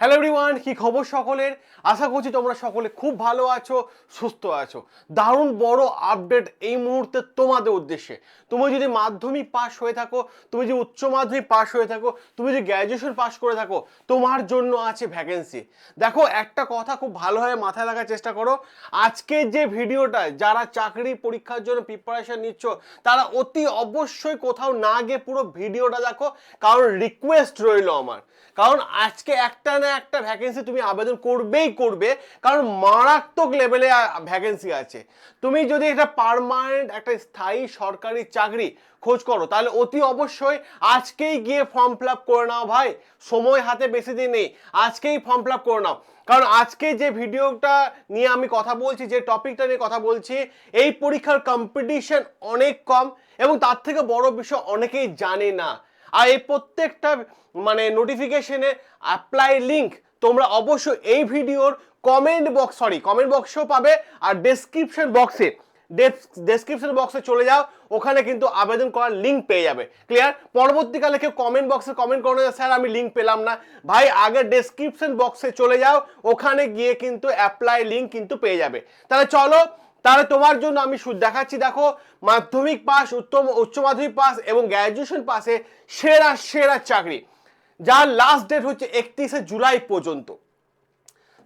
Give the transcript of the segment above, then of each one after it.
Hello everyone কি খবর সকলের? আশা করছি তোমরা সকলে খুব ভালো আছো, সুস্থ আছো। দারুণ বড় আপডেট এই মুহূর্তে তোমাদের উদ্দেশ্যে। তুমি যদি মাধ্যমিক পাশ হয়ে থাকো, তুমি যদি উচ্চ মাধ্যমিক পাস হয়ে থাকো, তুমি যদি গ্র্যাজুয়েশন পাশ করে থাকো, তোমার জন্য আছে ভ্যাকেন্সি দেখো, একটা কথা খুব ভালোভাবে মাথায় রাখার চেষ্টা করো। আজকের যে ভিডিওটা, যারা চাকরি পরীক্ষার জন্য প্রিপারেশন নিচ্ছ, তারা অতি অবশ্যই কোথাও না গিয়ে পুরো ভিডিওটা দেখো, কারণ রিকোয়েস্ট রইল আমার। কারণ আজকে একটা না একটা ভ্যাকেন্সি তুমি আবেদন করবেই করবে, কারণ মারাত্মক লেভেলে ভ্যাকেন্সি আছে। তুমি যদি একটা পারমানেন্ট একটা স্থায়ী সরকারি চাকরি খোঁজ করো, তাহলে অতি অবশ্যই আজকেই গিয়ে ফর্ম ফিল আপ করে নাও ভাই। সময় হাতে বেশি দিন নেই, আজকেই ফর্ম ফিল আপ করে নাও। কারণ আজকে যে ভিডিওটা নিয়ে আমি কথা বলছি, যে টপিকটা নিয়ে কথা বলছি, এই পরীক্ষার কম্পিটিশন অনেক কম এবং তার থেকে বড় বিষয় অনেকেই জানে না। আর এই প্রত্যেকটা মানে নোটিফিকেশনে অ্যাপ্লাই লিঙ্ক তোমরা অবশ্যই এই ভিডিওর কমেন্ট বক্স সরি কমেন্ট বক্সেও পাবে আর ডেসক্রিপশন বক্সে ডেসক্রিপশন বক্সে চলে যাও, ওখানে কিন্তু আবেদন করার লিঙ্ক পেয়ে যাবে। ক্লিয়ার পরবর্তীকালে কেউ কমেন্ট বক্সে কমেন্ট করো স্যার, আমি লিঙ্ক পেলাম না। ভাই, আগে ডেসক্রিপশন বক্সে চলে যাও, ওখানে গিয়ে কিন্তু অ্যাপ্লাই লিঙ্ক কিন্তু পেয়ে যাবে। তাহলে চলো তাহলে তোমার জন্য আমি দেখাচ্ছি, দেখো, মাধ্যমিক পাস, উত্তম, উচ্চ মাধ্যমিক পাস এবং গ্র্যাজুয়েশন পাসে সেরা সেরা চাকরি। যার লাস্ট ডেট হচ্ছে একত্রিশে জুলাই পর্যন্ত।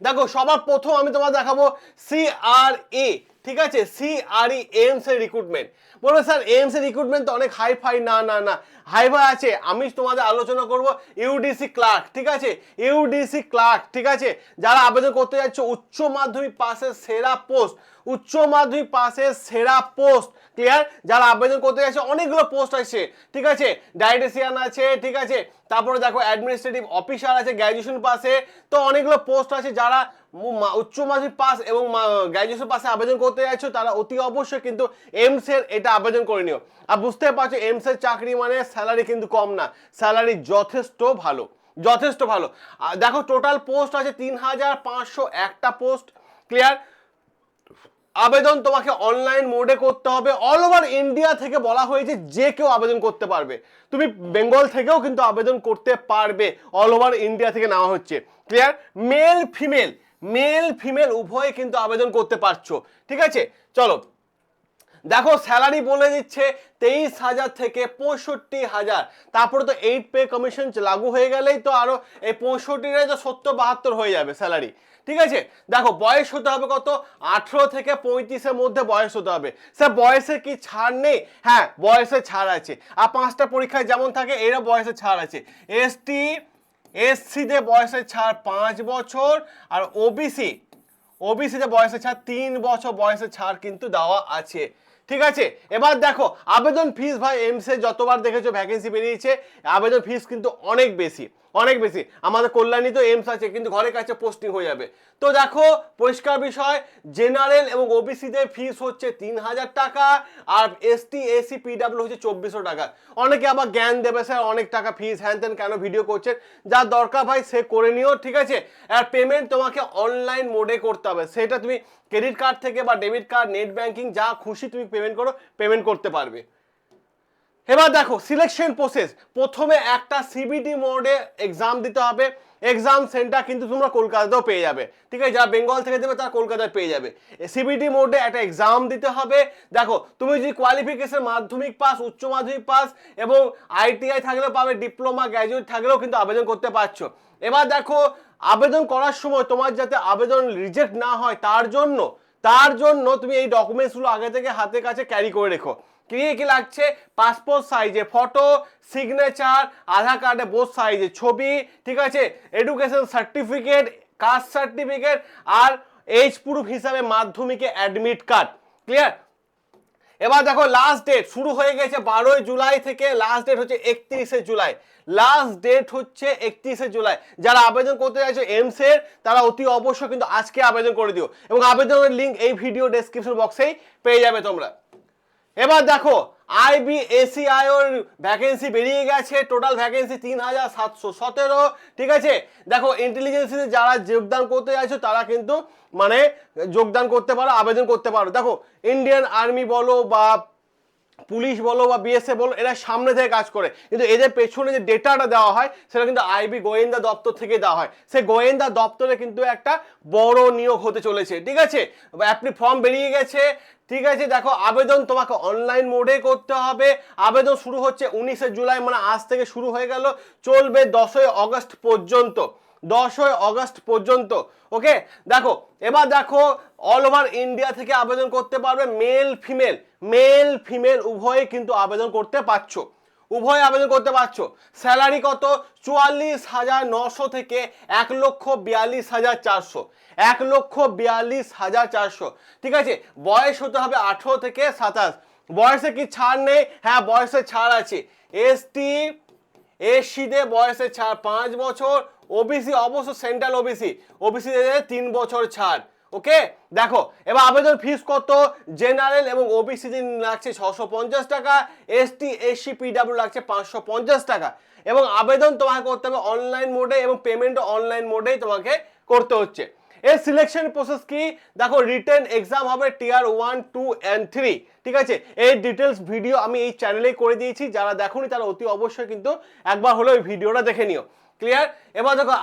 দেখো, সবার প্রথম আমি তোমার দেখাবো সিআরএ ঠিক আছে? সি সিআরই এমস এর রিক্রুটমেন্ট বলবে, স্যার এমস এর রিক্রুটমেন্ট তো অনেক হাই ফাই না না না। হাই ফাই আছে। আমি তোমাদের আলোচনা করব ইউডিসি ক্লার্ক ঠিক আছে? ইউডিসি ক্লার্ক ঠিক আছে? যারা আবেদন করতে যাচ্ছে, উচ্চ মাধ্যমিক পাশের সেরা পোস্ট উচ্চ মাধ্যমিক পাশের সেরা পোস্ট ক্লিয়ার যারা আবেদন করতে যাচ্ছে অনেকগুলো পোস্ট আছে। ঠিক আছে? ডায়েটিসিয়ান আছে, ঠিক আছে? তারপরে দেখো অ্যাডমিনিস্ট্রেটিভ অফিসার আছে গ্র্যাজুয়েশন পাসে তো অনেকগুলো পোস্ট আছে যারা উচ্চ মাধ্যমিক পাস এবং গ্র্যাজুয়েশন পাসে আবেদন করতে যাচ্ছ তারা অতি অবশ্যই কিন্তু এমসের এটা আবেদন করে নিও। আর বুঝতে পারছ এমস এর চাকরি মানে স্যালারি কিন্তু কম না। স্যালারি যথেষ্ট ভালো। যথেষ্ট ভালো। দেখো টোটাল পোস্ট আছে তিন হাজার পাঁচশো একটা পোস্ট ক্লিয়ার আবেদন তোমাকে অনলাইন মোডে করতে হবে। অল ওভার ইন্ডিয়া থেকে বলা হয়েছে যে কেউ আবেদন করতে পারবে। তুমি বেঙ্গল থেকেও কিন্তু আবেদন করতে পারবে। অল ওভার ইন্ডিয়া থেকে নেওয়া হচ্ছে। Clear male female male female উভয়ে কিন্তু আবেদন করতে পারছ। ঠিক আছে? চলো। দেখো স্যালারি বলে দিচ্ছে তেইশ হাজার থেকে পঁয়ষট্টি হাজার। তারপরে তো এইট পে কমিশন লাগু হয়ে গেলেই তো আরও এই পঁয়ষট্টিটাই তো সত্তর বাহাত্তর হয়ে যাবে স্যালারি। ঠিক আছে? দেখো বয়স হতে হবে কত? আঠেরো থেকে পঁয়ত্রিশের মধ্যে বয়স হতে হবে। স্যার বয়সে কি ছাড় নেই? হ্যাঁ বয়সে ছাড় আছে। আর পাঁচটা পরীক্ষায় যেমন থাকে এরা বয়সে ছাড় আছে। এসটি এসসিতে বয়সের ছাড় পাঁচ বছর আর ওবিসি ওবিসিতে বয়সের ছাড় তিন বছর। বয়সের ছাড় কিন্তু দেওয়া আছে। ঠিক আছে? এবার দেখো, আবেদন ফিস ভাই এমসে যতবার দেখেছ ভ্যাকেন্সি বেরিয়েছে, আবেদন ফিস কিন্তু অনেক বেশি। অনেক বেশি। আমাদের কল্যাণী তো এমস আছে, কিন্তু ঘরের কাছে পোস্টিং হয়ে যাবে। তো দেখো, পরিষ্কার বিষয় জেনারেল এবং ওবিসিদের ফিস হচ্ছে তিন হাজার টাকা, আর এসটি এসি পিডাব্লিউ হচ্ছে চব্বিশশো টাকা। অনেকে আবার জ্ঞান দেবে, স্যার, অনেক টাকা ফিস হ্যান ত্যান কেন ভিডিও করছেন? যা দরকার ভাই, সে করে নিও, ঠিক আছে? আর পেমেন্ট তোমাকে অনলাইন মোডে করতে হবে। সেটা তুমি ক্রেডিট কার্ড থেকে বা ডেবিট কার্ড নেট ব্যাঙ্কিং যা খুশি তুমি পেমেন্ট করো পেমেন্ট করতে পারবে। এবার দেখো সিলেকশন প্রসেস প্রথমে একটা সিবিটি মোডে এক্সাম দিতে হবে। এক্সাম সেন্টার কিন্তু তোমরা কলকাতাতেও পেয়ে যাবে। ঠিক আছে, যারা বেঙ্গল থেকে দেবে তারা কলকাতায় পেয়ে যাবে। সিবিটি মোডে একটা এক্সাম দিতে হবে। দেখো, তুমি যদি কোয়ালিফিকেশন মাধ্যমিক পাস উচ্চ মাধ্যমিক পাস এবং আইটিআই থাকলেও পাবে ডিপ্লোমা গ্র্যাজুয়েট থাকলেও কিন্তু আবেদন করতে পারছ। এবার দেখো, আবেদন করার সময় তোমার যাতে আবেদন রিজেক্ট না হয়, তার জন্য তার জন্য তুমি এই ডকুমেন্টসগুলো আগে থেকে হাতে কাছে ক্যারি করে রেখো। কি কি লাগছে? পাসপোর্ট সাইজে ফটো সিগনেচার আধার কার্ডে বোথ সাইজে ছবি, ঠিক আছে? এডুকেশন সার্টিফিকেট কাস্ট সার্টিফিকেট আর এইচ প্রুফ হিসাবে মাধ্যমিকে অ্যাডমিট কার্ড ক্লিয়ার এবার দেখো লাস্ট ডেট শুরু হয়ে গেছে বারোই জুলাই থেকে লাস্ট ডেট হচ্ছে একত্রিশে জুলাই। লাস্ট ডেট হচ্ছে একত্রিশে জুলাই। যারা আবেদন করতে চাইছো এমস এর, তারা অতি অবশ্যই কিন্তু আজকে আবেদন করে দিও। এবং আবেদনের লিঙ্ক এই ভিডিও ডেসক্রিপশন বক্সেই পেয়ে যাবে তোমরা। এবার দেখো আইবিএসিআইওর ভ্যাকেন্সি বেরিয়ে গেছে টোটাল ভ্যাকেন্সি তিন হাজার সাতশো সতেরো, ঠিক আছে? দেখো ইন্টেলিজেন্সিতে যারা যোগদান করতে চাইছো, তারা কিন্তু মানে যোগদান করতে পারো, আবেদন করতে পারো। দেখো ইন্ডিয়ান আর্মি বলো বা পুলিশ বলো বা বিএসএ বলো, এরা সামনে থেকে কাজ করে। কিন্তু এদের পেছনে যে ডেটাটা দেওয়া হয়, সেটা কিন্তু আইবি গোয়েন্দা দপ্তর থেকে দেওয়া হয়। সে গোয়েন্দা দপ্তরে কিন্তু একটা বড় নিয়োগ হতে চলেছে, ঠিক আছে? আপনি ফর্ম বেরিয়ে গেছে, ঠিক আছে? দেখো, আবেদন তোমাকে অনলাইন মোডে করতে হবে। আবেদন শুরু হচ্ছে উনিশে জুলাই মানে আজ থেকে শুরু হয়ে গেল, চলবে দশই অগস্ট পর্যন্ত। দশই অগস্ট পর্যন্ত ওকে দেখো, এবার দেখো অল ওভার ইন্ডিয়া থেকে আবেদন করতে পারবে মেল ফিমেল মেল ফিমেল উভয়ে কিন্তু আবেদন করতে পারছ। উভয় আবেদন করতে পারছ। স্যালারি কত? চুয়াল্লিশ হাজার নশো থেকে এক লক্ষ বিয়াল্লিশ হাজার চারশো। এক লক্ষ বিয়াল্লিশ হাজার চারশো। ঠিক আছে? বয়স হতে হবে আঠেরো থেকে সাতাশ। বয়সে কি ছাড় নেই? হ্যাঁ বয়সে ছাড় আছে। এসটি এসিদের বয়সে ছাড় পাঁচ বছর। ওবিসি অবশ্য সেন্ট্রাল ওবিসি ওবিসি তিন বছর ছাড়। ওকে দেখো, এবার আবেদন ফিস কত? জেনারেল এবং ওবিসি লাগছে ছশো পঞ্চাশ টাকা এসটি এসসি পিডাব্লিউ লাগছে পাঁচশো পঞ্চাশ টাকা। এবং আবেদন তোমাকে করতে হবে অনলাইন মোডে এবং পেমেন্ট অনলাইন মোডেই তোমাকে করতে হচ্ছে। এর সিলেকশন প্রসেস কি? দেখো রিটার্ন এক্সাম হবে tier one two and three ঠিক আছে? এই ডিটেলস ভিডিও আমি এই চ্যানেলেই করে দিয়েছি। যারা দেখোনি তারা অতি অবশ্যই কিন্তু একবার হলো ওই ভিডিওটা দেখে নিও। ক্লিয়ার এবার দেখো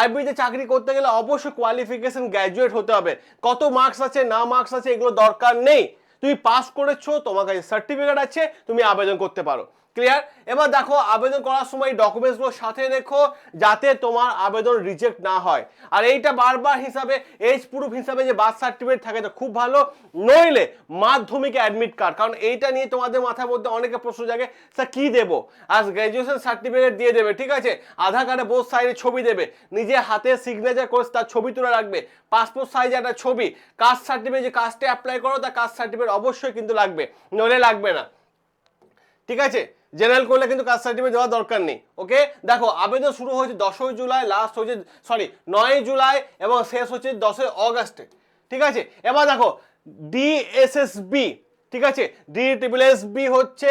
আইবিতে চাকরি করতে গেলে অবশ্যই কোয়ালিফিকেশন গ্র্যাজুয়েট হতে হবে। কত মার্কস আছে, না মার্কস আছে, এগুলো দরকার নেই। তুমি পাস করেছ, তোমার কাছে সার্টিফিকেট আছে, তুমি আবেদন করতে পারো। ক্লিয়ার এবার দেখো, আবেদন করার সময় ডকুমেন্টসগুলো সাথে রেখো যাতে তোমার আবেদন রিজেক্ট না হয়। আর এইটা বারবার হিসাবে এজ প্রুফ হিসাবে যে বার্থ সার্টিফিকেট থাকে তো খুব ভালো। নইলে মাধ্যমিকে অ্যাডমিট কার্ড কারণ এইটা নিয়ে তোমাদের মাথার মধ্যে অনেকে প্রশ্ন জাগে, স্যার, কী দেবো? আর গ্র্যাজুয়েশন সার্টিফিকেট দিয়ে দেবে, ঠিক আছে? আধার কার্ডে বোধ সাইডে ছবি দেবে। নিজে হাতে সিগনেচার করে তার ছবি তুলে রাখবে। পাসপোর্ট সাইজে একটা ছবি। কাস্ট সার্টিফিকেট যে কাস্টে অ্যাপ্লাই করো, তার কাস্ট সার্টিফিকেট অবশ্যই কিন্তু লাগবে। নইলে লাগবে না। ঠিক আছে? জেনারেল করলে কিন্তু কাস্ট সার্টিফিকেট দেওয়ার দরকার নেই ওকে দেখো, আবেদন শুরু হয়েছে দশই জুলাই লাস্ট হয়েছে সরি নয় জুলাই এবং শেষ হচ্ছে দশই অগাস্টে, ঠিক আছে? এবার দেখো ডিএসএসবি ঠিক আছে? ডি ট্রিপল এস বি হচ্ছে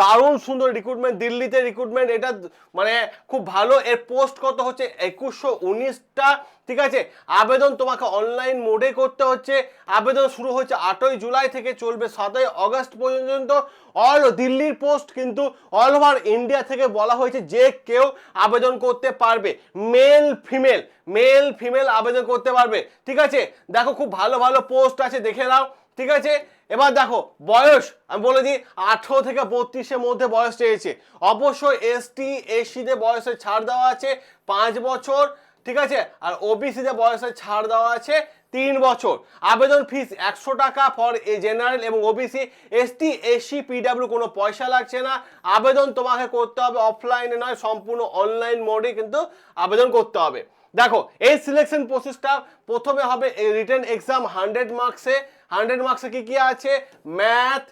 দারুণ সুন্দর রিক্রুটমেন্ট দিল্লিতে রিক্রুটমেন্ট এটা মানে খুব ভালো। এর পোস্ট কত হচ্ছে? একুশশো উনিশটা, ঠিক আছে? আবেদন তোমাকে অনলাইন মোডে করতে হচ্ছে। আবেদন শুরু হচ্ছে আটই জুলাই থেকে, চলবে সাতই অগস্ট পর্যন্ত। অল দিল্লির পোস্ট কিন্তু অল ওভার ইন্ডিয়া থেকে বলা হয়েছে যে কেউ আবেদন করতে পারবে। মেল ফিমেল মেল ফিমেল আবেদন করতে পারবে। ঠিক আছে? দেখো, খুব ভালো ভালো পোস্ট আছে, দেখে নাও। ঠিক আছে? এবার দেখো, বয়স, আমি বলে দিই, আঠেরো থেকে বত্রিশের মধ্যে বয়স চেয়েছে অবশ্যই এসটি এসসিদের বয়সে ছাড় দেওয়া আছে পাঁচ বছর, ঠিক আছে? আর ওবিসিতে বয়সে ছাড় দেওয়া আছে তিন বছর। আবেদন ফিস একশো টাকা ফর এ জেনারেল এবং ওবিসি এসটি এসসি পিডাব্লিউ কোনো পয়সা লাগছে না। আবেদন তোমাকে করতে হবে অফলাইনে নয়, সম্পূর্ণ অনলাইন মোডে কিন্তু আবেদন করতে হবে। দেখো, এই সিলেকশন প্রসেসটা প্রথমে হবে রিটেন এক্সাম হান্ড্রেড মার্কসে হান্ড্রেড মার্কসে কি কি আছে? Math,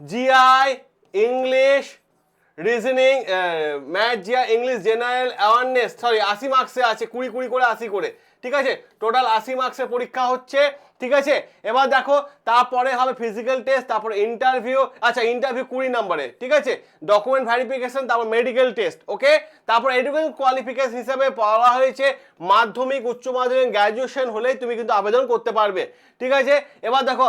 GI, English, reasoning math GA English, general awareness, sorry, আশি মার্কসে আছে, কুড়ি কুড়ি করে আশি করে। ঠিক আছে? টোটাল আশি মার্কসের পরীক্ষা হচ্ছে, ঠিক আছে? এবার দেখো, তারপরে হবে ফিজিক্যাল টেস্ট তারপরে ইন্টারভিউ আচ্ছা ইন্টারভিউ কুড়ি নম্বরে, ঠিক আছে? ডকুমেন্ট ভেরিফিকেশন তারপর মেডিকেল টেস্ট ওকে তারপর এডুকেশন কোয়ালিফিকেশন হিসাবে বলা হয়েছে, মাধ্যমিক, উচ্চ মাধ্যমিক গ্র্যাজুয়েশন হলেই তুমি কিন্তু আবেদন করতে পারবে, ঠিক আছে? এবার দেখো,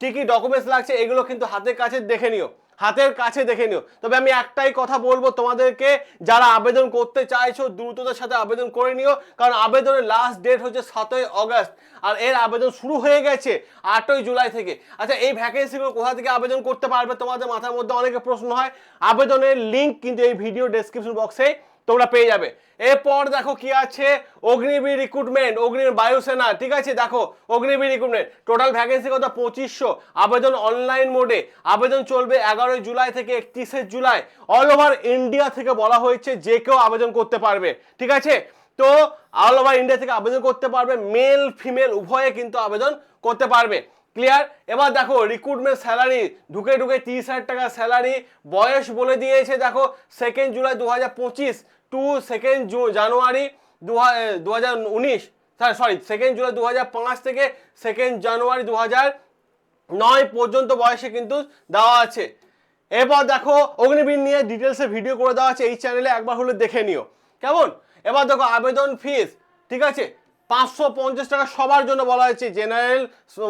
কী কী ডকুমেন্টস লাগছে, এগুলো কিন্তু হাতের কাছে দেখে নিও। হাতের কাছে দেখে নিও। তবে আমি একটাই কথা বলব তোমাদেরকে, যারা আবেদন করতে চাইছো, দ্রুততার সাথে আবেদন করে নিও, কারণ আবেদনের লাস্ট ডেট হচ্ছে সাতই অগস্ট, আর এর আবেদন শুরু হয়ে গেছে আটই জুলাই থেকে। আচ্ছা এই ভ্যাকেন্সিগুলো কোথা থেকে আবেদন করতে পারবে? তোমাদের মাথার মধ্যে অনেকে প্রশ্ন হয়। আবেদনের লিঙ্ক কিন্তু এই ভিডিও ডেসক্রিপশন বক্সে তোমরা পেয়ে যাবে। এরপর দেখো কি আছে? অগ্নিবীর রিক্রুটমেন্ট অগ্নিবীর বায়ুসেনা, ঠিক আছে? দেখো, অগ্নিবীর রিক্রুটমেন্ট টোটাল ভ্যাকেন্সি কত? পঁচিশশো। আবেদন অনলাইন মোডে আবেদন চলবে এগারোই জুলাই থেকে একত্রিশে জুলাই। অল ওভার ইন্ডিয়া থেকে বলা হয়েছে যে কেউ আবেদন করতে পারবে, ঠিক আছে? তো অল ওভার ইন্ডিয়া থেকে আবেদন করতে পারবে মেল ফিমেল উভয়ে কিন্তু আবেদন করতে পারবে। ক্লিয়ার এবার দেখো রিক্রুটমেন্ট স্যালারি ঢুকে ঢুকে তিরিশ হাজার টাকা স্যালারি বয়স বলে দিয়েছে, দেখো সেকেন্ড জুলাই দু হাজার পঁচিশ টু সেকেন্ড জু জানুয়ারি দু হাজার উনিশ সরি সেকেন্ড জুলাই দু হাজার পাঁচ থেকে সেকেন্ড জানুয়ারি দু হাজার নয় পর্যন্ত বয়সে কিন্তু দেওয়া আছে। এবার দেখো, অগ্নিবীর নিয়ে ডিটেলসে ভিডিও করে দেওয়া আছে, এই চ্যানেলে একবার হলে দেখে নিও। কেমন? এবার দেখো, আবেদন ফিস ঠিক আছে? পাঁচশো পঞ্চাশ টাকা সবার জন্য বলা হয়েছে জেনারেল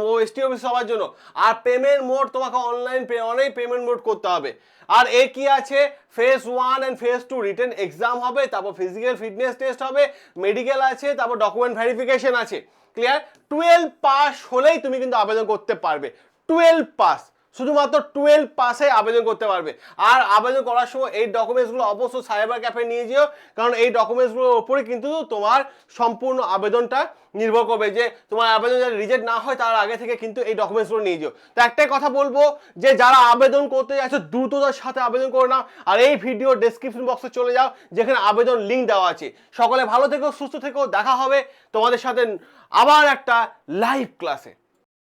ও এসটি অফিস সবার জন্য। আর পেমেন্ট মোড তোমাকে অনলাইন পে অনেক পেমেন্ট মোড করতে হবে। আর এ কি আছে? Phase one and phase two written exam হবে, তারপর ফিজিক্যাল ফিটনেস টেস্ট হবে মেডিকেল আছে, তারপর ডকুমেন্ট ভেরিফিকেশন আছে। ক্লিয়ার টুয়েলভ পাস হলেই তুমি কিন্তু আবেদন করতে পারবে। টুয়েলভ পাস শুধুমাত্র টুয়েলভ পাসে আবেদন করতে পারবে। আর আবেদন করার সময় এই ডকুমেন্টসগুলো অবশ্যই সাইবার ক্যাফে নিয়ে যেও, কারণ এই ডকুমেন্টসগুলোর ওপরে কিন্তু তোমার সম্পূর্ণ আবেদনটা নির্ভর করবে যে তোমার আবেদন যাতে রিজেক্ট না হয়, তার আগে থেকে কিন্তু এই ডকুমেন্টসগুলো নিয়ে যেও। তো একটাই কথা বলব যে যারা আবেদন করতে যাচ্ছ দ্রুততার সাথে আবেদন করে নাও। আর এই ভিডিও ডেসক্রিপশন বক্সে চলে যাও, যেখানে আবেদন লিঙ্ক দেওয়া আছে। সকলে ভালো থেকো, সুস্থ থেকো, দেখা হবে তোমাদের সাথে আবার একটা লাইভ ক্লাসে